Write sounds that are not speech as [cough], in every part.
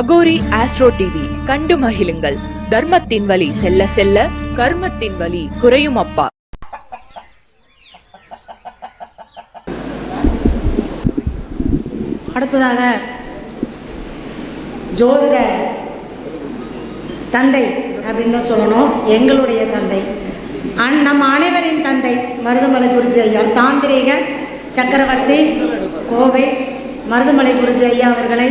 Aghori astro TV கண்டு மகிழுங்கள். தர்மத்தின் வழி செல்ல செல்ல கர்மத்தின் வழி குறையும் அப்பா. அடுத்ததாக ஜோதிட தந்தை அப்படின்னு தான் சொல்லணும். எங்களுடைய தந்தை. அன் நம்ம அனைவரின் தந்தை மருதமலை குருஜி ஐயா. தாந்திரீக சக்கரவர்த்தி கோவை மருதமலை குருஜி ஐயா அவர்களை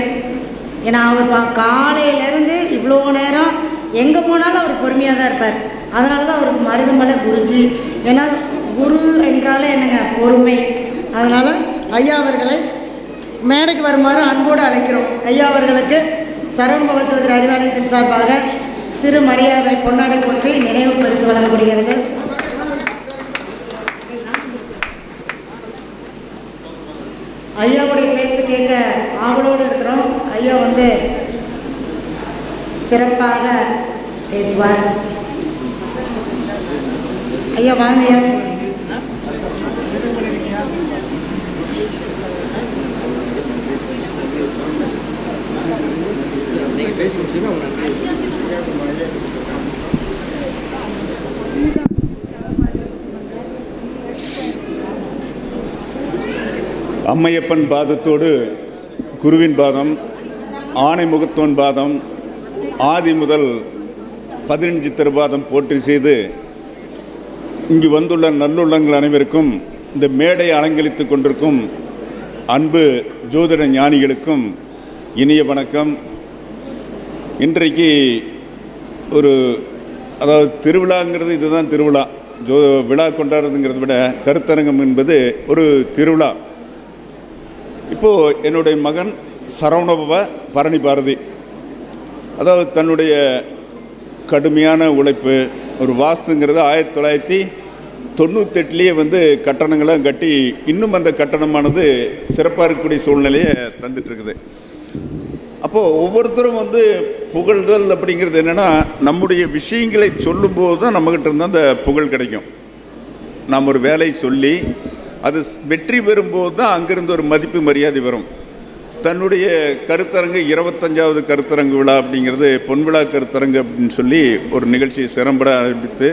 ஏன்னா அவர் பா காலையிலேருந்து இவ்வளோ நேரம் எங்கே போனாலும் அவர் பொறுமையாக தான் இருப்பார். அதனால தான் அவருக்கு மருதமலை குருஜி. ஏன்னா குரு என்றாலே என்னங்க? பொறுமை. அதனால் ஐயா அவர்களை மேடைக்கு வருமாறு அன்போடு அழைக்கிறோம். ஐயா அவர்களுக்கு சரவண பவச்சோதரி அறிவாலயத்தின் சார்பாக சிறு மரியாதை பொன்னாடை கொண்டு நினைவு பரிசு வழங்கப்படுகிறது. ஐயாவுடைய பேச்சு கேட்க ஆவலோடு இருக்கிறோம். ஐயா வந்து சிறப்பாக பேசுவார். ஐயா வாங்க அம்மையப்பன் பாதத்தோடு குருவின் பாதம் ஆணை முகத்தோன் பாதம் ஆதி முதல் பதினஞ்சு திருவாதம் போற்றி செய்து இங்கு வந்துள்ள நல்லுள்ளங்கள் அனைவருக்கும் இந்த மேடையை அலங்கரித்து கொண்டிருக்கும் அன்பு ஜோதிட ஞானிகளுக்கும் இனிய வணக்கம். இன்றைக்கு ஒரு அதாவது திருவிழாங்கிறது இதுதான் திருவிழா. ஜோ விழா கொண்டாடுறதுங்கிறத விட கருத்தரங்கம் என்பது ஒரு திருவிழா. இப்போது என்னுடைய மகன் சரவணபவ பரணி பாரதி அதாவது தன்னுடைய கடுமையான உழைப்பு ஒரு வாஸ்துங்கிறது ஆயிரத்தி தொள்ளாயிரத்தி தொண்ணூத்தெட்டுலேயே வந்து கட்டணங்களாம் கட்டி இன்னும் அந்த கட்டணமானது சிறப்பாக இருக்கக்கூடிய சூழ்நிலையை தந்துட்டுருக்குது. அப்போது ஒவ்வொருத்தரும் வந்து புகழ்தல் அப்படிங்கிறது என்னென்னா நம்முடைய விஷயங்களை சொல்லும்போது தான் நம்மக்கிட்ட இருந்தால் அந்த புகழ் கிடைக்கும். நாம் ஒரு வேலையை சொல்லி அது வெற்றி பெறும்போது தான் அங்கிருந்து ஒரு மதிப்பு மரியாதை வரும். தன்னுடைய கருத்தரங்கு இருபத்தஞ்சாவது கருத்தரங்கு விழா அப்படிங்கிறது பொன் விழா கருத்தரங்கு அப்படின்னு சொல்லி ஒரு நிகழ்ச்சியை சிறம்பட ஆரம்பித்து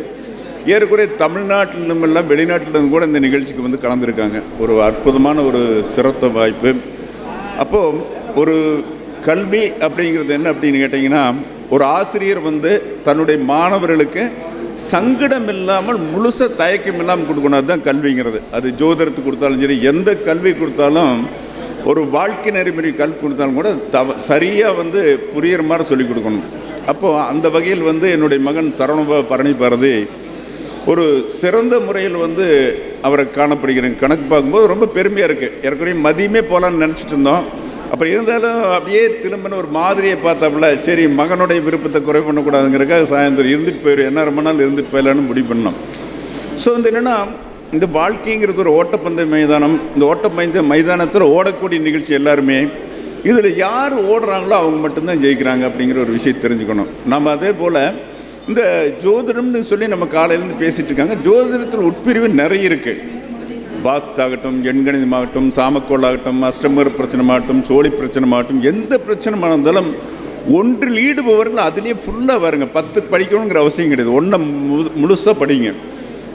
ஏறக்குறைய தமிழ்நாட்டிலும் எல்லாம் கூட இந்த நிகழ்ச்சிக்கு வந்து கலந்துருக்காங்க. ஒரு அற்புதமான ஒரு சிறந்த வாய்ப்பு. அப்போது ஒரு கல்வி அப்படிங்கிறது என்ன அப்படின்னு கேட்டிங்கன்னா ஒரு ஆசிரியர் வந்து தன்னுடைய மாணவர்களுக்கு சங்கடம் இல்லாமல் முழுச தயக்கம் இல்லாமல் கொடுக்கணும். அதுதான் கல்விங்கிறது. அது ஜோதிடத்துக்கு கொடுத்தாலும் சரி எந்த கல்வி கொடுத்தாலும் ஒரு வாழ்க்கை நெறிமுறை கல்வி கொடுத்தாலும் கூட தவ சரியாக வந்து புரியிற மாதிரி சொல்லிக் கொடுக்கணும். அப்போது அந்த வகையில் வந்து என்னுடைய மகன் சரவணபா பரணி பாரதி ஒரு சிறந்த முறையில் வந்து அவரை காணப்படுகிறேன். கணக்கு பார்க்கும்போது ரொம்ப பெருமையாக இருக்குது ஏற்கனவே மதியமே போகலான்னு நினச்சிட்டு இருந்தோம். அப்புறம் இருந்தாலும் அப்படியே திரும்பின ஒரு மாதிரியை பார்த்தாப்புல சரி மகனுடைய விருப்பத்தை குறை பண்ணக்கூடாதுங்கிறக்காக சாயந்தரம் இருந்துட்டு போயிடும் என்ன ரொம்ப நாள் இருந்துட்டு போயிடலான்னு முடிவு பண்ணோம். ஸோ வந்து என்னென்னா இந்த வாழ்க்கைங்கிறது ஒரு ஓட்டப்பந்தய மைதானம். இந்த ஓட்டப்பந்தய மைதானத்தில் ஓடக்கூடிய நிகழ்ச்சி எல்லாருமே இதில் யார் ஓடுறாங்களோ அவங்க மட்டும்தான் ஜெயிக்கிறாங்க அப்படிங்கிற ஒரு விஷயம் தெரிஞ்சுக்கணும். நம்ம அதே போல் இந்த ஜோதிடம்னு சொல்லி நம்ம காலையிலேருந்து பேசிகிட்டு இருக்காங்க. ஜோதிடத்தில் உட்பிரிவு நிறைய இருக்குது வாஸ்தாகட்டும் எண்கணிதமாகட்டும் சாமக்கோளாகட்டும் அஷ்டமர் பிரச்சனமாகட்டும் சோழி பிரச்சனமாகட்டும் எந்த பிரச்சனை இருந்தாலும் ஒன்றில் ஈடுபவர்கள் அதிலே ஃபுல்லாக வருங்க. பத்து படிக்கணுங்கிற அவசியம் கிடையாது. ஒன்றை முழுசாக படிங்க.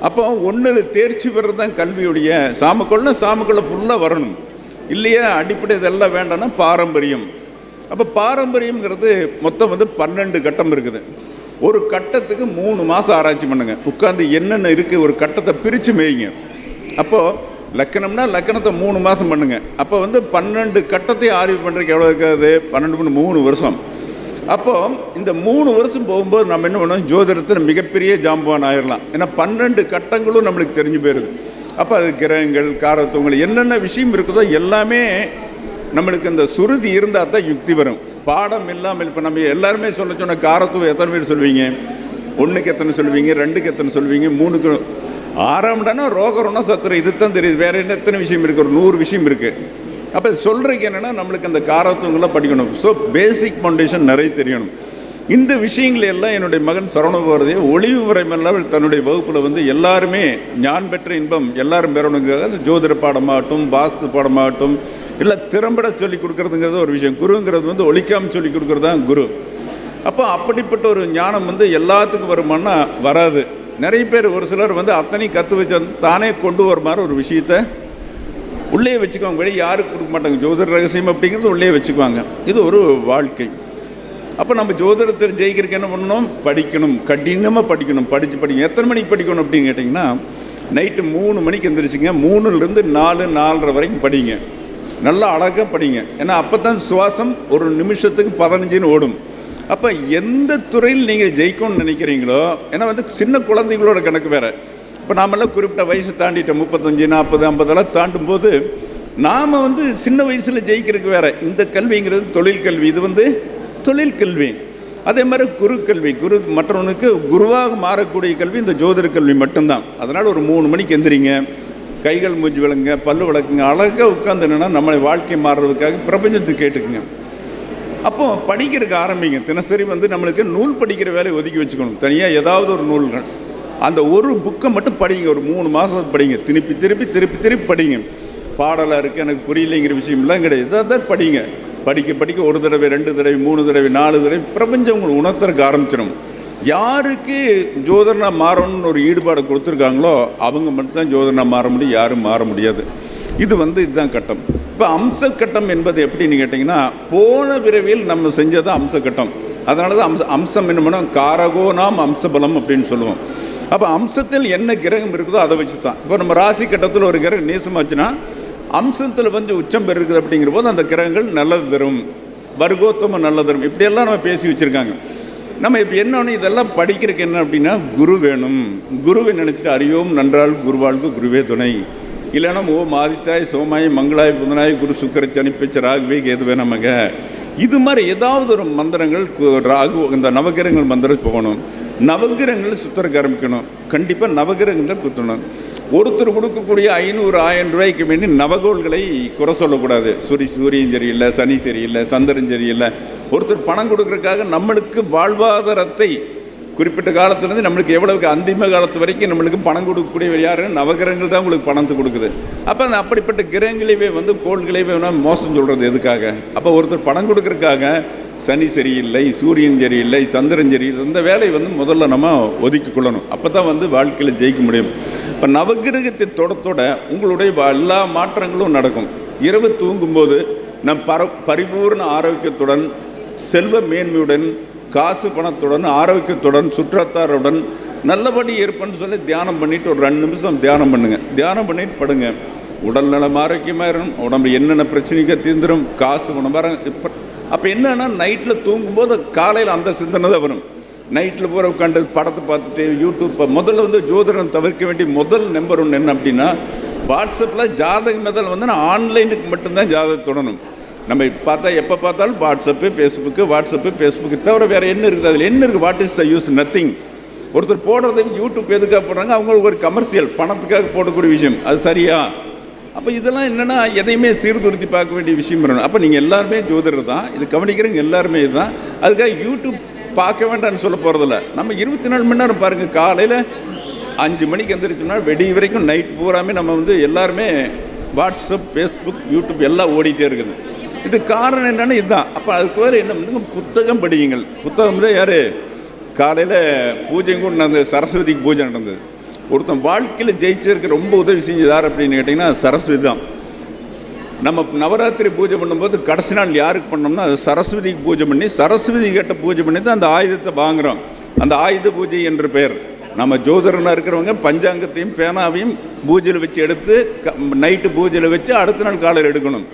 அப்போ ஒன்றில் தேர்ச்சி பெறது தான் கல்வியுடைய. சாமக்கோள்னா சாமக்கோளை ஃபுல்லாக வரணும். இல்லையா? அடிப்படை இதெல்லாம் வேண்டாம்னா பாரம்பரியம். அப்போ பாரம்பரியங்கிறது மொத்தம் வந்து பன்னெண்டு கட்டம் இருக்குது. ஒரு கட்டத்துக்கு மூணு மாதம் ஆராய்ச்சி பண்ணுங்கள் உட்காந்து என்னென்ன இருக்குது ஒரு கட்டத்தை பிரித்து மேய்ங்க. அப்போது லக்கணம்னா லக்கணத்தை மூணு மாதம் பண்ணுங்க. அப்போ வந்து பன்னெண்டு கட்டத்தை ஆய்வு பண்ணுறதுக்கு எவ்வளோ இருக்காது? பன்னெண்டு பண்ணு மூணு வருஷம். அப்போது இந்த மூணு வருஷம் போகும்போது நம்ம என்ன பண்ணோம்? ஜோதிடத்தில் மிகப்பெரிய ஜாம்பவான் ஆயிடலாம் ஏன்னா பன்னெண்டு கட்டங்களும் நம்மளுக்கு தெரிஞ்சு போயிடுது அப்போ அது கிரகங்கள் காரத்துவங்கள் என்னென்ன விஷயம் இருக்குதோ எல்லாமே நம்மளுக்கு இந்த சுருதி இருந்தால் தான் யுக்தி வரும். பாடம் இல்லாமல் இப்போ நம்ம எல்லாருமே சொல்ல சொன்ன காரத்துவம் எத்தனை பேர் சொல்வீங்க? ஒன்றுக்கு எத்தனை சொல்வீங்க? ரெண்டுக்கு எத்தனை சொல்வீங்க? மூணுக்கு ஆறாம்டானா ரோகரம்னா சத்துரம் இது தான் தெரியுது. வேறு என்ன எத்தனை விஷயம் இருக்குது ஒரு நூறு விஷயம் இருக்குது அப்போ சொல்கிறதுக்கு என்னென்னா நம்மளுக்கு அந்த காரத்துவங்களை படிக்கணும். ஸோ பேசிக் ஃபவுண்டேஷன் நிறைய தெரியணும். இந்த விஷயங்களை எல்லாம் என்னுடைய மகன் சரவண ஒளிவு வரைமெல்லாம் தன்னுடைய வகுப்பில் வந்து எல்லாருமே ஞான் பெற்ற இன்பம் எல்லாரும் பெறணுங்கிறத அந்த ஜோதிட பாடமாகட்டும் வாஸ்து பாடமாகட்டும் இல்லை திறம்பட சொல்லி கொடுக்குறதுங்கிறது ஒரு விஷயம். குருங்கிறது வந்து ஒழிக்காமல் சொல்லி கொடுக்குறது தான் குரு. அப்போ அப்படிப்பட்ட ஒரு ஞானம் வந்து எல்லாத்துக்கும் வருமானா வராது. நிறைய பேர் ஒரு சிலர் வந்து அத்தனையும் கற்று வச்சு தானே கொண்டு வர மாதிரி ஒரு விஷயத்தை உள்ளே வச்சுக்குவாங்க. வெளியே யாருக்கு கொடுக்க மாட்டாங்க. ஜோதிட ரகசியம் அப்படிங்கிறது உள்ளே வச்சுக்குவாங்க. இது ஒரு வாழ்க்கை. அப்போ நம்ம ஜோதிடத்தில் ஜெயிக்கிறதுக்கு என்ன பண்ணணும்? படிக்கணும். கடினமாக படிக்கணும். படித்து படிக்கணும் எத்தனை மணிக்கு படிக்கணும் அப்படின்னு கேட்டிங்கன்னா நைட்டு மூணு மணிக்கு எந்திரிச்சிங்க. மூணுலேருந்து நாலு நாலரை வரைக்கும் படிங்க. நல்லா அழகாக படிங்க. ஏன்னா அப்போ தான் சுவாசம் ஒரு நிமிஷத்துக்கு பதினஞ்சுன்னு ஓடும். அப்போ எந்த துறையில் நீங்கள் ஜெயிக்கணும்னு நினைக்கிறீங்களோ ஏன்னா வந்து சின்ன குழந்தைங்களோட கணக்கு வேறு. இப்போ நாமெல்லாம் குறிப்பிட்ட வயசு தாண்டிட்டோம். முப்பத்தஞ்சு நாற்பது ஐம்பதெல்லாம் தாண்டும் போது நாம் வந்து சின்ன வயசில் ஜெயிக்கிறதுக்கு வேற இந்த கல்விங்கிறது தொழில் கல்வி. இது வந்து தொழில் கல்வி. அதே மாதிரி குரு கல்வி. குரு மற்றவனுக்கு குருவாக மாறக்கூடிய கல்வி இந்த ஜோதிட கல்வி மட்டும்தான். அதனால் ஒரு மூணு மணிக்கு எந்திரிங்க. கைகள் மூஞ்சி விளங்குங்க பல்லு விளக்குங்க அழகாக உட்காந்துனா நம்மளை வாழ்க்கை மாறுறதுக்காக பிரபஞ்சத்துக்கு கேட்டுக்குங்க. அப்போ படிக்கிறதுக்கு ஆரம்பிங்க. தினசரி வந்து நம்மளுக்கு நூல் படிக்கிற வேலையை ஒதுக்கி வச்சுக்கணும். தனியாக ஏதாவது ஒரு நூல்கள். அந்த ஒரு புக்கை மட்டும் படிங்க ஒரு மூணு மாதம் படிங்க. திருப்பி திருப்பி திருப்பி திருப்பி படிங்க. பாடலாக இருக்குது எனக்கு புரியலைங்கிற விஷயம்லாம் கிடையாது. இதை தான் படிங்க. படிக்க படிக்க ஒரு தடவை ரெண்டு தடவை மூணு தடவை நாலு தடவை பிரபஞ்சம் உங்களுக்கு உணர்த்துறக்கு ஆரம்பிச்சிடும். யாருக்கு ஜோதனா மாறணும்னு ஒரு ஈடுபாடு கொடுத்துருக்காங்களோ அவங்க மட்டும்தான் ஜோதனா மாற முடியும் யாரும் மாற முடியாது. இது வந்து இதுதான் கட்டம். இப்போ அம்ச கட்டம் என்பது எப்படின்னு கேட்டிங்கன்னா போன விரைவில் நம்ம செஞ்சது அம்ச கட்டம் அதனால தான் அம்ச அம்சம் என்ன பண்ணோம்? காரகோ நாம் அம்சபலம் அப்படின்னு சொல்லுவோம். அப்போ அம்சத்தில் என்ன கிரகம் இருக்குதோ அதை வச்சு தான் இப்போ நம்ம ராசி கட்டத்தில் ஒரு கிரகம் நேசமாச்சுன்னா அம்சத்தில் வந்து உச்சம் பெருக்குது அப்படிங்கிற போது அந்த கிரகங்கள் நல்லது தரும். வர்க்கோத்தமம் நல்லது தரும். இப்படியெல்லாம் நம்ம பேசி வச்சுருக்காங்க. நம்ம இப்போ என்னன்னு இதெல்லாம் படிக்கிறதுக்கு என்ன அப்படின்னா குரு வேணும். குருவை நினச்சிட்டு அறியோம் நன்றால் குருவாழ்வு குருவே துணை. இல்லைன்னா ஓ மாதித்தாய் சோமாய் மங்களாய் புதனாய் குரு சுக்கர சனிப்பிச்ச ராகுவே கேதுவே நமக. இது மாதிரி ஏதாவது ஒரு மந்திரங்கள் கு- ராகு இந்த நவகிரகங்கள் மந்திரம் போகணும். நவகிரகங்களை சுத்தரக்கு ஆரம்பிக்கணும். கண்டிப்பாக நவகிரகங்களை குத்தணும். ஒருத்தர் கொடுக்கக்கூடிய ஐநூறு ஆயிரம் ரூபாய்க்கு வேண்டி நவகோள்களை குறை சொல்லக்கூடாது. சூரி சூரியன் சரியில்லை சனி சரியில்லை சந்திரன் சரியில்லை. ஒருத்தர் பணம் கொடுக்குறதுக்காக நம்மளுக்கு வாழ்வாதாரத்தை குறிப்பிட்ட காலத்துலேருந்து நம்மளுக்கு எவ்வளவுக்கு அந்திம காலத்து வரைக்கும் நம்மளுக்கு பணம் கொடுக்கக்கூடிய யார் நவகிரகங்கள் தான் உங்களுக்கு பணத்தை கொடுக்குது. அப்போ அந்த அப்படிப்பட்ட கிரகங்களையே வந்து கோள்களையே மோசம் சொல்கிறது எதுக்காக? அப்போ ஒருத்தர் பணம் கொடுக்குறதுக்காக சனி சரியில்லை சூரியன் சரியில்லை சந்திரன் சரியில்லை இந்த வேலையை வந்து முதல்ல நம்ம ஒதுக்கி கொள்ளணும். அப்போ தான் வந்து வாழ்க்கையில் ஜெயிக்க முடியும். இப்போ நவகிரகத்தை தொடத்தோட உங்களுடைய எல்லா மாற்றங்களும் நடக்கும். இரவு தூங்கும்போது நம் பர பரிபூர்ண ஆரோக்கியத்துடன் செல்வ மேன்மையுடன் காசு பணத்துடன் ஆரோக்கியத்துடன் சுற்றத்தாருடன் நல்லபடி இருப்பேன்னு சொல்லி தியானம் பண்ணிவிட்டு ஒரு ரெண்டு நிமிஷம் தியானம் பண்ணுங்கள் தியானம் பண்ணிட்டு படுங்க. உடல் நலம் ஆரோக்கியமாக இருக்கும் உடம்பு என்னென்ன பிரச்சனைக்கு தீர்ந்துடும் காசு பணம் வர இப்போ அப்போ என்னன்னா நைட்டில் தூங்கும்போது காலையில் அந்த சிந்தனை தான் வரும். நைட்டில் பூரா உட்காந்து படத்தை பார்த்துட்டு யூடியூப் முதல்ல வந்து ஜோதிடம் தவிர்க்க வேண்டிய முதல் நம்பர் ஒன்று என்ன அப்படின்னா வாட்ஸ்அப்பில் ஜாதக முதல் வந்து நான் ஆன்லைனுக்கு மட்டும்தான் ஜாதகம் தொடணும். நம்ம பார்த்தா எப்போ பார்த்தாலும் வாட்ஸ்அப்பு ஃபேஸ்புக்கு வாட்ஸ்அப்பு ஃபேஸ்புக்கு தவிர வேறு என்ன இருக்குது? அதில் என்ன இருக்குது what is the use nothing ஒருத்தர் போடுறது யூடியூப் எதுக்காக போடுறாங்க? அவங்களுக்கு ஒரு கமர்ஷியல் பணத்துக்காக போடக்கூடிய விஷயம். அது சரியா? அப்போ இதெல்லாம் என்னென்னா எதையுமே சீர்திருத்தி பார்க்க வேண்டிய விஷயம் வரணும். அப்போ நீங்கள் எல்லாருமே ஜோதிடர் தான். இது கவனிக்கிறவங்க எல்லாருமே இதுதான். அதுக்காக யூடியூப் பார்க்க வேண்டாம்னு சொல்ல போகிறதில்ல நம்ம இருபத்தி நாலு மணி நேரம் பாருங்கள் காலையில் அஞ்சு மணிக்கு எந்திரிச்சோம்னா வெடி வரைக்கும் நைட் பூராமே நம்ம வந்து எல்லாருமே வாட்ஸ்அப் ஃபேஸ்புக் யூடியூப் எல்லாம் ஓடிட்டே இருக்குது. இது காரணம் என்னன்னா இதுதான். அப்போ அதுக்கு வேறு என்ன பண்ணுங்க? புத்தகம் படியுங்கள். புத்தகம் தான் யார்? காலையில் பூஜை கூட நடந்தது. சரஸ்வதிக்கு பூஜை நடந்தது. ஒருத்தன் வாழ்க்கையில் ஜெயிச்சதுக்கு ரொம்ப உதவி செஞ்சதார் அப்படின்னு கேட்டிங்கன்னா சரஸ்வதி தான். நம்ம நவராத்திரி பூஜை பண்ணும்போது கடைசி நாள் யாருக்கு பண்ணோம்னா அது சரஸ்வதிக்கு பூஜை பண்ணி சரஸ்வதி கிட்ட பூஜை பண்ணி தான் அந்த ஆயுதத்தை வாங்குகிறோம் அந்த ஆயுத பூஜை என்று பெயர். நம்ம ஜோதிடனாக இருக்கிறவங்க பஞ்சாங்கத்தையும் பேனாவையும் பூஜையில் வச்சு எடுத்து க- நைட்டு பூஜையில் வச்சு அடுத்த நாள் காலையில் எடுக்கணும்.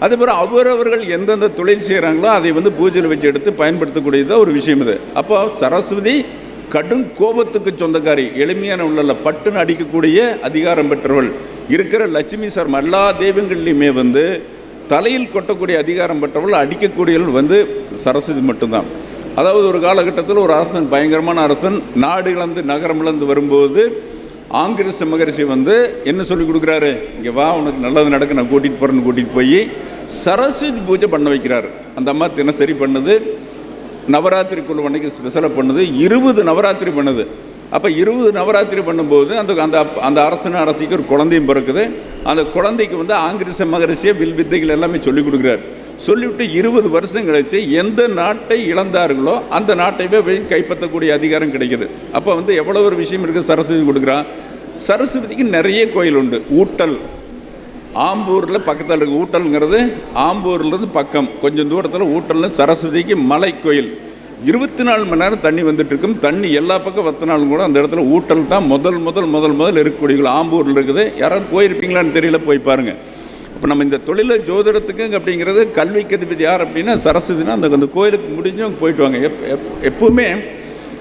அதுபோல் அவரவர்கள் எந்தெந்த தொழில் செய்கிறாங்களோ அதை வந்து பூஜையில் வச்சு எடுத்து பயன்படுத்தக்கூடியதாக ஒரு விஷயம் இது. அப்போ சரஸ்வதி கடும் கோபத்துக்கு சொந்தக்காரி எளிமையான உள்ள பட்டுன்னு அடிக்கக்கூடிய அதிகாரம் பெற்றவள். இருக்கிற லட்சுமி சர்மா எல்லா தெய்வங்கள்லையுமே வந்து தலையில் கொட்டக்கூடிய அதிகாரம் பெற்றவள் அடிக்கக்கூடியவள் வந்து சரஸ்வதி மட்டும்தான். அதாவது ஒரு காலகட்டத்தில் ஒரு அரசன் பயங்கரமான அரசன் நாடு இழந்து நகரம் இழந்து வரும்போது ஆங்கிரச மகரிஷி வந்து என்ன சொல்லி கொடுக்குறாரு? இங்கே வா உனக்கு நல்லது நடக்க நான் கூட்டிகிட்டு போகிறேன்னு கூட்டிகிட்டு போய் சரஸ்வதி பூஜை பண்ண வைக்கிறார். அந்த அம்மா தினசரி பண்ணுது நவராத்திரி குழு அன்னைக்கு ஸ்பெஷலாக பண்ணுது. இருபது நவராத்திரி பண்ணுது. அப்போ இருபது நவராத்திரி பண்ணும்போது அந்த அந்த அந்த அரசன அரசிக்கு ஒரு குழந்தையும் பிறக்குது. அந்த குழந்தைக்கு வந்து ஆங்கிரிச மகரிஷியை வில் வித்தைகள் எல்லாமே சொல்லிக் கொடுக்குறார். சொல்லிவிட்டு இருபது வருஷம் கழிச்சு எந்த நாட்டை இழந்தார்களோ அந்த நாட்டைவே போய் கைப்பற்றக்கூடிய அதிகாரம் கிடைக்குது. அப்போ வந்து எவ்வளோ ஒரு விஷயம் இருக்குது சரஸ்வதி கொடுக்குறான். சரஸ்வதிக்கு நிறைய கோயில் உண்டு. ஊட்டல். ஆம்பூரில் பக்கத்தில் இருக்க ஊட்டல்ங்கிறது ஆம்பூர்லேருந்து பக்கம் கொஞ்சம் தூரத்தில் ஊட்டலில் சரஸ்வதிக்கு மலை கோயில் இருபத்தி நாலு மணி நேரம் தண்ணி வந்துட்டு இருக்கும் தண்ணி எல்லா பக்கம் வத்தினாலும் கூட அந்த இடத்துல ஊட்டல் தான் முதல் முதல் முதல் முதல் இருக்கக்கூடிய ஆம்பூரில் இருக்குது. யாராவது போயிருப்பீங்களான்னு தெரியல போய் பாருங்கள் இப்போ நம்ம இந்த தொழிலை ஜோதிடத்துக்கு அப்படிங்கிறது கல்விக்கு அதிபதி யார் அப்படின்னா சரஸ்வதினா அந்த அந்த கோயிலுக்கு முடிஞ்சவங்க போயிட்டு வாங்க. எப் எப் எப்பவுமே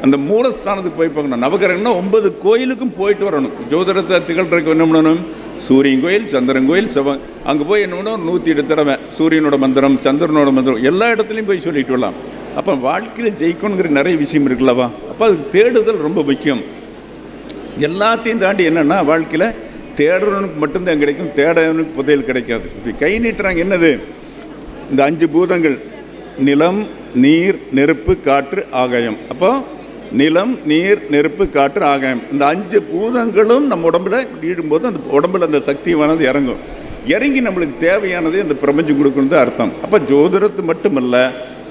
அந்த மூலஸ்தானத்துக்கு போய் பார்க்கணும் நவகிரகம்னா ஒன்பது கோயிலுக்கும் போயிட்டு வரணும். ஜோதிடத்தை திகழ்றதுக்கு என்ன பண்ணணும்? சூரியன் கோயில் சந்திரன் கோயில் செவ்வாய் அங்கே போய் என்ன நூற்றி எட்டு தடவை சூரியனோட மந்திரம் சந்திரனோட மந்திரம் எல்லா இடத்துலையும் போய் சொல்லிட்டு வரலாம். அப்போ வாழ்க்கையில் ஜெயிக்கணுங்கிற நிறைய விஷயம் இருக்குல்லவா? அப்போ அதுக்கு தேடுதல் ரொம்ப முக்கியம். எல்லாத்தையும் தாண்டி என்னென்னா வாழ்க்கையில் தேடுறவனுக்கு மட்டும்தான் கிடைக்கும் தேடவனுக்கு புதையல் கிடைக்காது. இப்போ கை நீட்டுறாங்க என்னது? இந்த அஞ்சு பூதங்கள் நிலம் நீர் நெருப்பு காற்று ஆகாயம். அப்போ நிலம் நீர் நெருப்பு காற்று ஆகாயம். இந்த அஞ்சு பூதங்களும் நம்ம உடம்புல ஈடும்போது அந்த உடம்புல அந்த சக்தியானது இறங்கும். இறங்கி நம்மளுக்கு தேவையானதை அந்த பிரபஞ்சம் கொடுக்கணுது அர்த்தம். அப்போ ஜோதிடத்து மட்டுமல்ல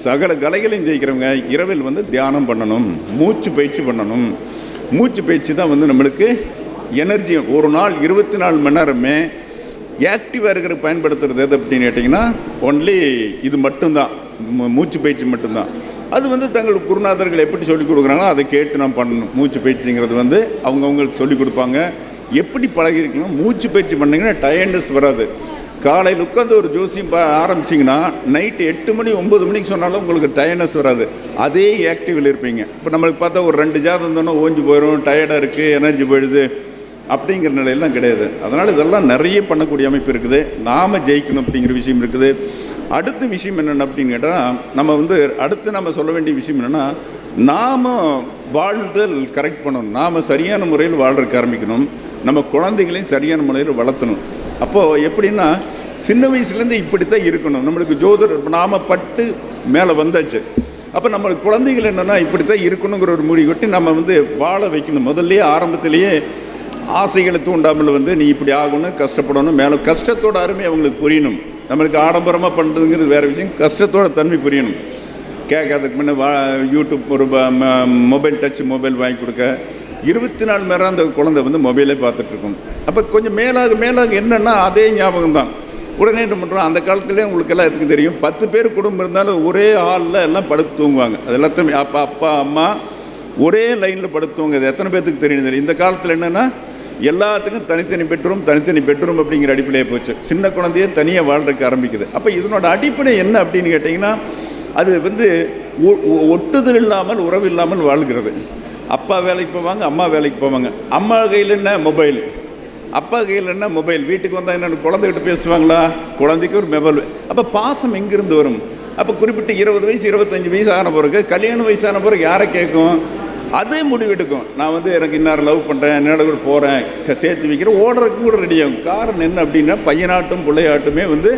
சகல கலைகளையும் ஜெயிக்கிறவங்க இரவில் வந்து தியானம் பண்ணணும் மூச்சு பயிற்சி பண்ணணும். மூச்சு பயிற்சி தான் வந்து நம்மளுக்கு எனர்ஜி ஒரு நாள் இருபத்தி நாலு மணி நேரமே ஆக்டிவாக இருக்கிற பயன்படுத்துறது எது அப்படின்னு கேட்டிங்கன்னா ஒன்லி இது மட்டும்தான். மூச்சு பயிற்சி மட்டும்தான். அது வந்து தங்கள் குருநாதர்கள் எப்படி சொல்லிக் கொடுக்குறாங்களோ அதை கேட்டு நான் பண்ணணும் மூச்சு பயிற்சிங்கிறது வந்து அவங்கவுங்களுக்கு சொல்லிக் கொடுப்பாங்க. எப்படி பழகிருக்கலாம் மூச்சு பயிற்சி பண்ணிங்கன்னா டயர்னஸ் வராது. காலையில் உட்காந்து ஒரு ஜோசியம் ப ஆரம்பிச்சிங்கன்னா நைட்டு எட்டு மணி ஒம்பது மணிக்கு சொன்னாலும் உங்களுக்கு டயர்னஸ் வராது. அதே ஆக்டிவில் இருப்பீங்க. இப்போ நம்மளுக்கு பார்த்தா ஒரு ரெண்டு ஜாதம் இருந்தோன்னா ஓஞ்சி போயிடும் டயர்டாக இருக்குது எனர்ஜி போயிடுது அப்படிங்கிற நிலையெல்லாம் கிடையாது. அதனால் இதெல்லாம் நிறைய பண்ணக்கூடிய அமைப்பு இருக்குது. நாம் ஜெயிக்கணும் அப்படிங்கிற விஷயம் இருக்குது. அடுத்த விஷயம் என்னென்ன அப்படின்னு கேட்டால் நம்ம வந்து அடுத்து நம்ம சொல்ல வேண்டிய விஷயம் என்னென்னா நாம் வாழ்தல் கரெக்ட் பண்ணணும். நாம் சரியான முறையில் வாழ்றதுக்கு ஆரம்பிக்கணும். நம்ம குழந்தைகளையும் சரியான முறையில் வளர்த்தணும். அப்போது எப்படின்னா சின்ன வயசுலேருந்து இப்படி தான் இருக்கணும். நம்மளுக்கு ஜோதிடர் நாம் பட்டு மேலே வந்தாச்சு. அப்போ நம்ம குழந்தைகள் என்னென்னா இப்படி தான் இருக்கணுங்கிற ஒரு முடிவு கொட்டி நம்ம வந்து வாழ வைக்கணும். முதல்லையே ஆரம்பத்திலேயே ஆசைகளை தூண்டாமல் வந்து நீ இப்படி ஆகணும் கஷ்டப்படணும். மேலே கஷ்டத்தோட அருமை அவங்களுக்கு புரியணும். நம்மளுக்கு ஆடம்பரமாக பண்ணுறதுங்கிறது வேறு விஷயம். கஷ்டத்தோட தன்மை புரியணும். கேட்காததுக்கு முன்னே வா யூடியூப் ஒரு ம- மொபைல் டச் மொபைல் வாங்கி கொடுக்க. இருபத்தி நாலு மணி நேரம் அந்த குழந்தை வந்து மொபைலே பார்த்துட்ருக்கோம் அப்போ கொஞ்சம் மேலாக மேலாக என்னென்னா அதே ஞாபகம் தான். உடனே என்ன பண்ணுறோம் அந்த காலத்துலேயே உங்களுக்கு எல்லாம் எதுக்கு தெரியும்? பத்து பேர் குடும்பம் இருந்தாலும் ஒரே ஹாலில் எல்லாம் படுத்து தூங்குவாங்க. அது எல்லாத்தையுமே அப்பா அப்பா அம்மா ஒரே லைனில் படுத்து தூங்குது எத்தனை பேர்த்துக்கு தெரியும் தெரியும்? இந்த காலத்தில் என்னென்னா எல்லாத்துக்கும் தனித்தனி பெட்ரூம் தனித்தனி பெட்ரூம் அப்படிங்கிற அடிப்படையே போச்சு. சின்ன குழந்தையே தனியாக வாழ்றதுக்கு ஆரம்பிக்குது. அப்போ இதனோட அடிப்படை என்ன அப்படின்னு கேட்டிங்கன்னா அது வந்து ஒ- ஒட்டுதல் இல்லாமல் உறவு இல்லாமல் வாழ்கிறது. அப்பா வேலைக்கு போவாங்க அம்மா வேலைக்கு போவாங்க. அம்மா கையில் என்ன? மொபைல். அப்பா கையில் என்ன? மொபைல். வீட்டுக்கு வந்தால் என்ன குழந்தைகிட்ட பேசுவாங்களா? குழந்தைக்கு ஒரு மொபைல் அப்போ பாசம் எங்கேருந்து வரும்? அப்போ குறிப்பிட்ட இருபது வயசு இருபத்தஞ்சி வயசு ஆன பிறகு கல்யாண வயசான பிறகு யாரை கேட்கும்? அதே முடிவெடுக்கும். நான் வந்து எனக்கு இன்னார் லவ் பண்ணுறேன் என்னோட கூட போகிறேன் சேர்த்து வைக்கிறேன் ஓடுறதுக்கு கூட ரெடியாகும் காரணம் என்ன அப்படின்னா பையனாட்டும் பிள்ளையாட்டுமே வந்து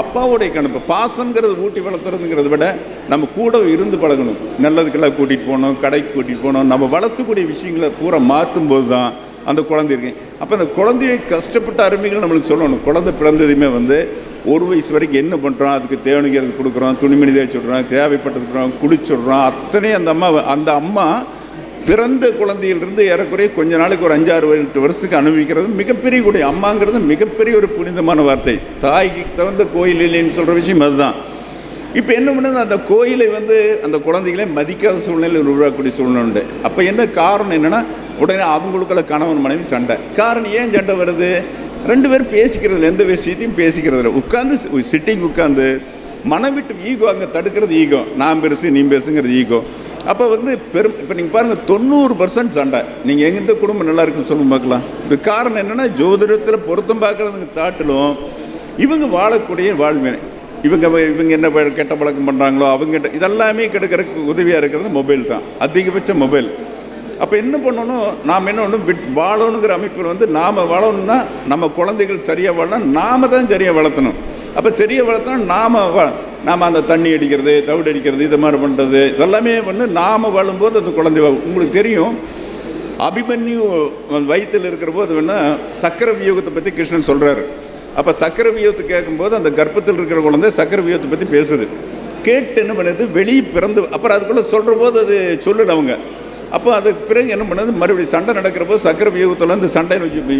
அப்பாவுடைய கணப்பு பாசங்கிறது ஊட்டி வளர்த்துறதுங்கிறத விட நம்ம கூட இருந்து பழகணும். நல்லதுக்கெல்லாம் கூட்டிகிட்டு போகணும் கடைக்கு கூட்டிகிட்டு போகணும். நம்ம வளர்த்தக்கூடிய விஷயங்களை பூரா மாற்றும் போது தான் அந்த குழந்தை இருக்கேன். அப்போ அந்த குழந்தையை கஷ்டப்பட்ட அருமைகள் நம்மளுக்கு சொல்லணும். குழந்தை பிறந்ததுமே வந்து ஒரு வயசு வரைக்கும் என்ன பண்ணுறோம் அதுக்கு தேவனிக்கிறது கொடுக்குறோம் துணிமணி தேய்ச்சி விட்றோம் தேவைப்பட்டதுக்குறோம் குளிச்சுடுறோம். அத்தனை அந்த அம்மா அந்த அம்மா பிறந்த குழந்தையிலிருந்து ஏறக்குறைய கொஞ்ச நாளைக்கு ஒரு அஞ்சாறு எட்டு வருஷத்துக்கு அனுபவிக்கிறது மிகப்பெரிய கூடிய அம்மாங்கிறது மிகப்பெரிய ஒரு புனிதமான வார்த்தை. தாய்க்கு தகுந்த கோயில் இல்லைன்னு சொல்கிற விஷயம் அதுதான். இப்போ என்ன பண்ணுது? அந்த கோயிலை வந்து அந்த குழந்தைகளே மதிக்காத சூழ்நிலையில் உருவாக்கக்கூடிய சூழ்நிலை உண்டு. அப்போ என்ன காரணம் என்னென்னா உடனே அவங்களுக்குள்ள கணவன் மனைவி சண்டை. காரணம் ஏன் சண்டை வருது? ரெண்டு பேரும் பேசிக்கிறது எந்த விஷயத்தையும் பேசிக்கிறதுல உட்காந்து சிட்டிங் உட்காந்து மனம் விட்டு ஈகோ அங்கே தடுக்கிறது ஈகோ நான் பெருசு நீ பெருசுங்கிறது ஈகோ அப்போ வந்து பெரும் இப்போ நீங்கள் பாருங்கள் தொண்ணூறு பர்சன்ட் சண்டை. நீங்கள் எந்த குடும்பம் நல்லா இருக்குன்னு சொல்லுங்க பார்க்கலாம். இது காரணம் என்னென்னா ஜோதிடத்தில் பொருத்தம் பார்க்குறதுக்கு தாட்டிலும் இவங்க வாழக்கூடிய வாழ்வினை. இவங்க இவங்க என்ன கெட்ட பழக்கம் பண்ணுறாங்களோ அவங்க இதெல்லாமே கிடைக்கிறதுக்கு உதவியாக இருக்கிறது மொபைல் தான். அதிகபட்ச மொபைல் அப்போ என்ன பண்ணணும்? நாம் என்ன பண்ணணும்? விட் வாழணுங்கிற அமைப்பில் வந்து நாம் வாழணும்னா நம்ம குழந்தைகள் சரியாக வாழணும் நாம் தான் சரியாக வளர்த்தணும். அப்போ சரியாக வளர்த்தோம் நாம் நாம் அந்த தண்ணி அடிக்கிறது தவிடு அடிக்கிறது இது மாதிரி பண்ணுறது இதெல்லாமே வந்து நாம் வாழும்போது அந்த குழந்தை உங்களுக்கு தெரியும். அபிமன்யு வயிற்றில் இருக்கிற போது வேணால் சக்கர வியூகத்தை பற்றி கிருஷ்ணன் சொல்கிறாரு அப்போ சக்கர வியூகத்தை கேட்கும்போது அந்த கர்ப்பத்தில் இருக்கிற குழந்தை சக்கர வியூகத்தை பற்றி பேசுது. கேட்டு என்ன பண்ணுது வெளியே பிறந்து அப்புறம் அதுக்குள்ளே சொல்கிற போது அது சொல்லலை அவங்க. அப்போ அதுக்கு பிறகு என்ன பண்ணுது மறுபடியும் சண்டை நடக்கிற போது சக்கர வியூகத்தில் இருந்து சண்டை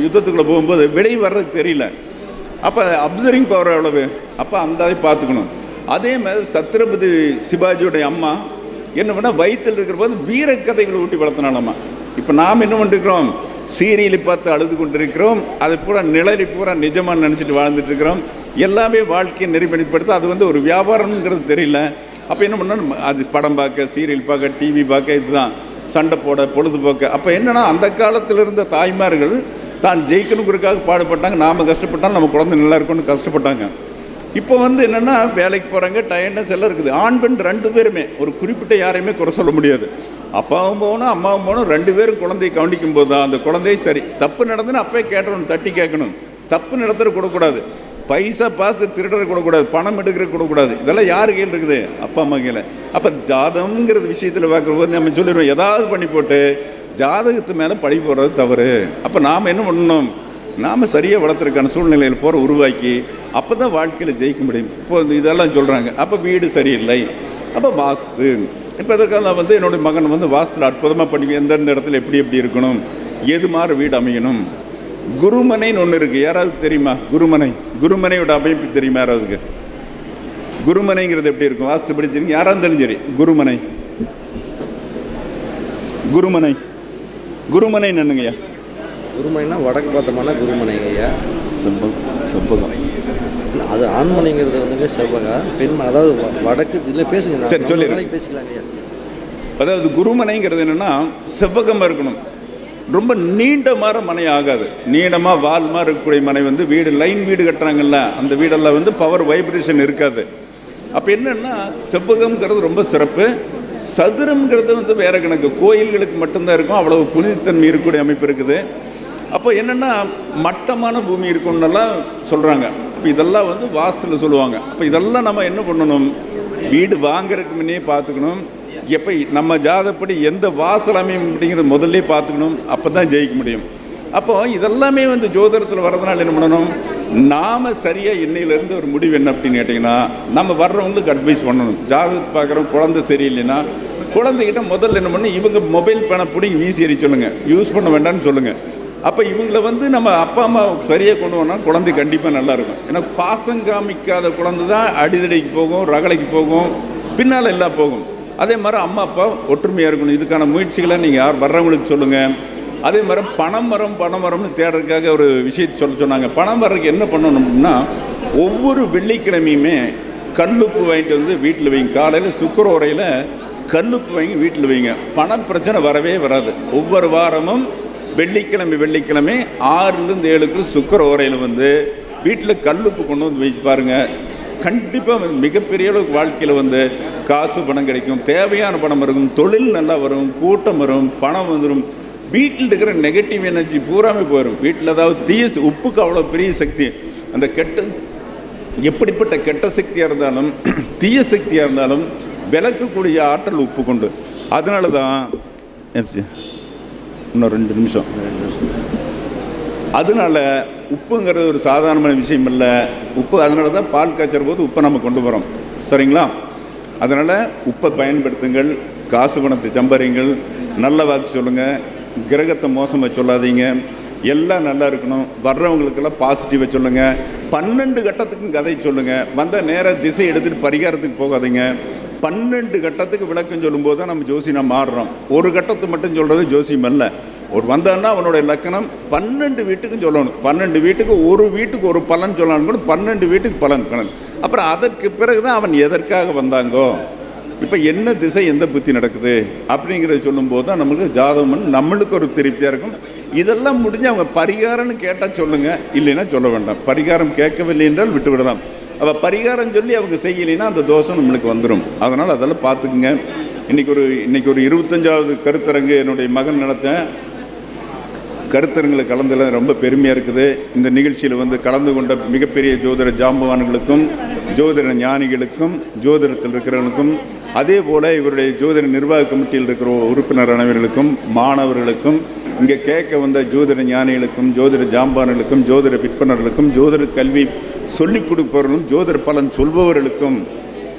யுத்தத்துக்குள்ளே போகும்போது வெளியே வர்றதுக்கு தெரியல. அப்போ அப்சர்விங் பவர் எவ்வளவு? அப்போ அந்த பார்த்துக்கணும். அதே மாதிரி சத்ரபதி சிவாஜியோடைய அம்மா என்ன பண்ணால் வயிற்றில் இருக்கிற போது வீரக்கதைகளை ஊட்டி வளர்த்தனாலம்மா இப்போ நாம் என்ன பண்ணிருக்கிறோம்? சீரியலை பார்த்து அழுது கொண்டிருக்கிறோம். அது பூரா நிழலி பூரா நிஜமாக நினச்சிட்டு வாழ்ந்துட்டு இருக்கிறோம். எல்லாமே வாழ்க்கையை நெறிப்படுத்த அது வந்து ஒரு வியாபாரம்ங்கிறது தெரியல. அப்போ என்ன பண்ணணும் அது படம் பார்க்க சீரியல் பார்க்க டிவி பார்க்க இதுதான். சண்டை போட பொழுதுபோக்க. அப்போ என்னென்னா அந்த காலத்தில் இருந்த தாய்மார்கள் தான் ஜெயிக்கணுங்கிறதுக்காக பாடுபட்டாங்க. நாம் கஷ்டப்பட்டாலும் நம்ம குழந்தை நல்லா இருக்கும்னு கஷ்டப்பட்டாங்க. இப்போ வந்து என்னென்னா வேலைக்கு போகிறாங்க டயர்னஸ் எல்லாம் இருக்குது. ஆண் பெண் ரெண்டு பேருமே ஒரு குறிப்பிட்ட யாரையுமே குறை சொல்ல முடியாது. அப்பாவும் போகணும் அம்மாவும் போகணும் ரெண்டு பேரும் குழந்தையை கவனிக்கும் போது தான் அந்த குழந்தையும் சரி. தப்பு நடந்துன்னு அப்பயே கேட்டணும் தட்டி கேட்கணும். தப்பு நடத்துகிற கொடுக்கூடாது பைசா பாசு திருடுற கொடுக்கூடாது பணம் எடுக்கிற கொடுக்கூடாது இதெல்லாம் யார் கையில் இருக்குது? அப்பா அம்மா கையில். அப்போ ஜாதகம்ங்கிறது விஷயத்தில் பார்க்குறபோது நம்ம சொல்லிடுவோம் ஏதாவது பண்ணி போட்டு ஜாதகத்து மேலே பழி போடுறது தவறு. அப்போ நாம் என்ன பண்ணணும்? நாம் சரியாக வளர்த்துருக்கான சூழ்நிலையில் போகிற உருவாக்கி அப்போ தான் வாழ்க்கையில் ஜெயிக்க முடியும். இப்போ இதெல்லாம் சொல்கிறாங்க அப்போ வீடு சரியில்லை. அப்போ வாஸ்து. இப்போ இதற்காக வந்து என்னுடைய மகன் வந்து வாஸ்துல அற்புதமாக பண்ணி எந்தெந்த இடத்துல எப்படி எப்படி இருக்கணும். எது மாதிரி வீடு அமையணும். குருமனைன்னு ஒன்று இருக்குது யாராவது தெரியுமா? குருமனை. குருமனையோட அமைப்பு தெரியுமா யாராவதுக்கு? குருமனைங்கிறது எப்படி இருக்கும்? வாஸ்து படிச்சிருக்கீங்க யாராக இருந்தாலும் சரி. குருமனை. குருமனை. குருமனை என்னங்கய்யா? குருமனைனா வடக்கு பார்த்தோம்னா குருமனைங்க ஐயா. செவ்வகம் செவ்வகம் அது ஆண்மனைங்கிறது வந்துங்க செவ்வகா பெண்மனை. அதாவது வடக்கு இதில் பேசுங்க சரி. நாளைக்கு பேசிக்கலாங்க ஐயா. அதாவது குருமனைங்கிறது என்னென்னா செவ்வகமாக இருக்கணும். ரொம்ப நீண்ட மாதிரி மனை ஆகாது. நீளமாக வால் மாதிரி இருக்கக்கூடிய மனை வந்து வீடு லைன் வீடு கட்டுறாங்கல்ல அந்த வீடெல்லாம் வந்து பவர் வைப்ரேஷன் இருக்காது. அப்போ என்னென்னா செவ்வகம்ங்கிறது ரொம்ப சிறப்பு. சதுரம்ங்கிறது வந்து வேற கணக்கு. கோயில்களுக்கு மட்டும்தான் இருக்கும். அவ்வளவு புனிதத்தன்மை இருக்கக்கூடிய அமைப்பு இருக்குது. அப்போ என்னென்னா மட்டமான பூமி இருக்கும்னெல்லாம் சொல்கிறாங்க அப்போ இதெல்லாம் வந்து வாஸ்துல சொல்லுவாங்க. அப்போ இதெல்லாம் நம்ம என்ன பண்ணணும்? வீடு வாங்குறதுக்கு முன்னே பார்த்துக்கணும் எப்போ நம்ம ஜாதப்படி எந்த வாசல் அமையும் அப்படிங்கிறத முதல்ல பார்த்துக்கணும் அப்போ தான் ஜெயிக்க முடியும். அப்போ இதெல்லாமே வந்து ஜோதிடத்தில் வர்றதுனால என்ன பண்ணணும்? நாம் சரியாக இன்னையிலேருந்து ஒரு முடிவு என்ன அப்படின்னு கேட்டிங்கன்னா நம்ம வர்றவங்களுக்கு அட்வைஸ் பண்ணணும். ஜாதகத்தை பார்க்குறோம் குழந்தை சரியில்லைன்னா குழந்தைகிட்ட முதல்ல என்ன பண்ணணும்? இவங்க மொபைல் பேனை பிடிங்கி வீசி எறி சொல்லுங்கள் யூஸ் பண்ண வேண்டாம்னு சொல்லுங்கள் அப்போ இவங்களை வந்து நம்ம அப்பா அம்மா சரியாக கொண்டு வந்தால் குழந்தை கண்டிப்பாக நல்லா இருக்கும். ஏன்னா பாசம் காமிக்காத குழந்தை தான் அடிதடிக்கு போகும் ரகலைக்கு போகும் பின்னால் எல்லாம் போகும். அதே மாதிரி அம்மா அப்பா ஒற்றுமையாக இருக்கணும். இதுக்கான முயற்சிகளை நீங்கள் யார் வர்றவங்களுக்கு சொல்லுங்கள் அதே மாதிரி பணம் மரம் பணம் மரம்னு தேடுறதுக்காக ஒரு விஷயத்தை சொல்ல சொன்னாங்க. பணம் வர்றதுக்கு என்ன பண்ணணும் அப்படின்னா ஒவ்வொரு வெள்ளிக்கிழமையுமே கல்லுப்பு வாங்கிட்டு வந்து வீட்டில் வைங்க. காலையில் சுக்கர உரையில் கல்லுப்பு வாங்கி வீட்டில் வைங்க. பண பிரச்சனை வரவே வராது. ஒவ்வொரு வாரமும் வெள்ளிக்கிழமை வெள்ளிக்கிழமை ஆறுலேருந்து ஏழுக்குள்ள சுக்கர உரையில் வந்து வீட்டில் கல்லுப்பு கொண்டு வந்து வச்சு பாருங்கள் கண்டிப்பாக மிகப்பெரிய அளவுக்கு வாழ்க்கையில் வந்து காசு பணம் கிடைக்கும். தேவையான பணம் இருக்கும் தொழில் நல்லா வரும் கூட்டம் வரும் பணம் வந்துடும் வீட்டில் இருக்கிற நெகட்டிவ் எனர்ஜி பூராமே போயிடும் வீட்டில் ஏதாவது தீய உப்புக்கு அவ்வளோ பெரிய சக்தி. அந்த கெட்ட எப்படிப்பட்ட கெட்ட சக்தியாக இருந்தாலும் [clears throat] தீய சக்தியாக இருந்தாலும் விளக்கக்கூடிய ஆற்றல் உப்பு கொண்டு. அதனால தான் இன்னும் ரெண்டு நிமிஷம். அதனால உப்புங்கிறது ஒரு சாதாரணமான விஷயம் இல்லை. உப்பு அதனால தான் பால் காய்ச்சற போது உப்பை நம்ம கொண்டு வரோம் சரிங்களா? அதனால் உப்பை பயன்படுத்துங்கள் காசு பணத்தை சம்பாரிங்கள் நல்ல வாக்கு சொல்லுங்கள் கிரகத்தை மோசமாக சொல்லாதீங்க. எல்லாம் நல்லா இருக்கணும். வர்றவங்களுக்கெல்லாம் பாசிட்டிவாக சொல்லுங்கள் பன்னெண்டு கட்டத்துக்கும் கதை சொல்லுங்கள் வந்த நேராக திசை எடுத்துகிட்டு பரிகாரத்துக்கு போகாதீங்க. பன்னெண்டு கட்டத்துக்கு விளக்கம் சொல்லும்போது தான் நம்ம ஜோசியம் மாறுறோம். ஒரு கட்டத்தை மட்டும் சொல்கிறது ஜோசியம் அல்ல. ஒரு வந்தான்னா அவனுடைய லக்கணம் பன்னெண்டு வீட்டுக்கும் சொல்லணும். பன்னெண்டு வீட்டுக்கு ஒரு வீட்டுக்கு ஒரு பலன் சொல்லணும் கூட பன்னெண்டு வீட்டுக்கு பலன் பலன். அப்புறம் அதற்கு பிறகு தான் அவன் எதற்காக வந்தாங்கோ? இப்போ என்ன திசை எந்த புத்தி நடக்குது? அப்படிங்கிறத சொல்லும்போது தான் நம்மளுக்கு ஜாதகம் நம்மளுக்கு ஒரு திருப்தியாக இருக்கும். இதெல்லாம் முடிஞ்சு அவங்க பரிகாரம்னு கேட்டால் சொல்லுங்கள் இல்லைன்னா சொல்ல வேண்டாம். பரிகாரம் கேட்கவில்லை என்றால் விட்டு அவள் அப்போ பரிகாரம் சொல்லி அவங்க செய்யலைன்னா அந்த தோஷம் நம்மளுக்கு வந்துடும் அதனால் அதெல்லாம் பார்த்துக்குங்க. இன்றைக்கி ஒரு இன்றைக்கி ஒரு இருபத்தஞ்சாவது கருத்தரங்கு என்னுடைய மகன் நடத்தேன் கருத்தரங்கில் கலந்துல ரொம்ப பெருமையாக இருக்குது. இந்த நிகழ்ச்சியில் வந்து கலந்து கொண்ட மிகப்பெரிய ஜோதிட ஜாம்பவான்களுக்கும் ஜோதிட ஞானிகளுக்கும் ஜோதிடத்தில் இருக்கிறவங்களுக்கும் அதே போல் இவருடைய ஜோதிட நிர்வாக கமிட்டியில் இருக்கிற உறுப்பினர் அனைவர்களுக்கும் மாணவர்களுக்கும் இங்கே கேட்க வந்த ஜோதிட ஞானிகளுக்கும் ஜோதிட ஜாம்பான்களுக்கும் ஜோதிட விற்பனர்களுக்கும் ஜோதிட கல்வி சொல்லிக் கொடுப்பவர்களும் ஜோதர் பலன் சொல்பவர்களுக்கும்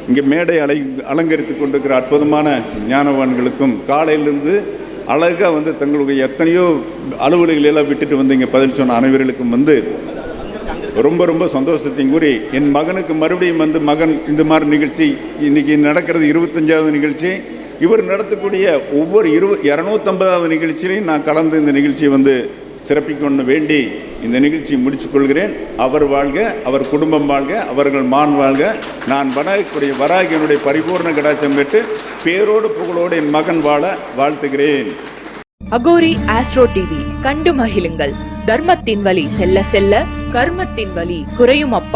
இங்கே மேடை அலை அலங்கரித்து கொண்டிருக்கிற அற்புதமான ஞானவான்களுக்கும் காலையிலிருந்து அழகாக வந்து தங்களுடைய எத்தனையோ அலுவலகங்களெல்லாம் விட்டுட்டு வந்து இங்கே பதில் சொன்ன அனைவர்களுக்கும் வந்து ரொம்ப ரொம்ப சந்தோஷத்தையும் கூறி என் மகனுக்கு மறுபடியும் வந்து மகன் இந்த மாதிரி நிகழ்ச்சி இன்றைக்கி நடக்கிறது இருபத்தஞ்சாவது நிகழ்ச்சி. இவர் நடத்தக்கூடிய ஒவ்வொரு இரு இரநூத்தம்பதாவது நிகழ்ச்சியிலையும் நான் கலந்து இந்த நிகழ்ச்சியை வந்து சிறப்பிக்கொண்டு வேண்டி இந்த நிகழ்ச்சியை முடித்துக்கொள்கிறேன். அவர் வாழ்க அவர் குடும்பம் வாழ்க அவர்கள் மான் வாழ்க. நான் வணங்கக்கூடிய வராகியனுடைய பரிபூர்ண கடாச்சம் பெற்று பேரோடு புகழோடு என் மகன் வாழ வாழ்த்துகிறேன். அகோரி ஆஸ்ட்ரோ டிவி கண்டு மகிழுங்கள். தர்மத்தின் வழி செல்ல செல்ல கர்மத்தின் வழி குறையும் அப்பா.